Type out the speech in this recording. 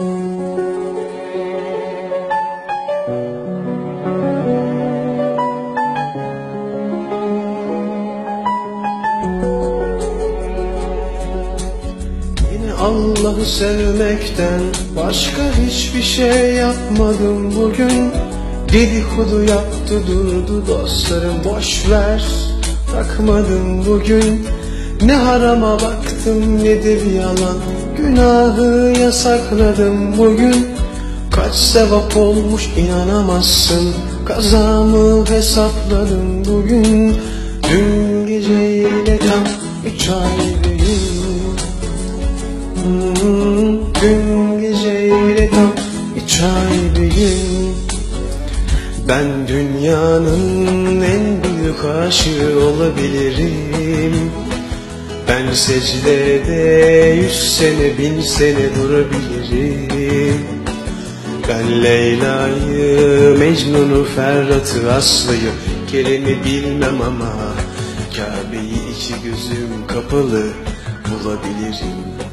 Allah'ı sevmekten başka hiçbir şey yapmadım bugün. Dedikodu yaptı durdu dostlarım boş ver Bakmadım bugün. Ne harama baktım ne de bir yalan? Günahı yasakladım bugün. Kaç sevap olmuş inanamazsın. Kazamı hesapladım bugün. Dün geceyle tam üç ay büyük. Hmm, Dün geceyle tam üç ay gün Ben dünyanın en büyük aşığı olabilirim Ben secdede yüz sene bin sene durabilirim. Ben Leyla'yı, Mecnun'u, Ferhat'ı, Aslı'yı Kerem'i bilmem ama Kabe'yi iki gözüm kapalı bulabilirim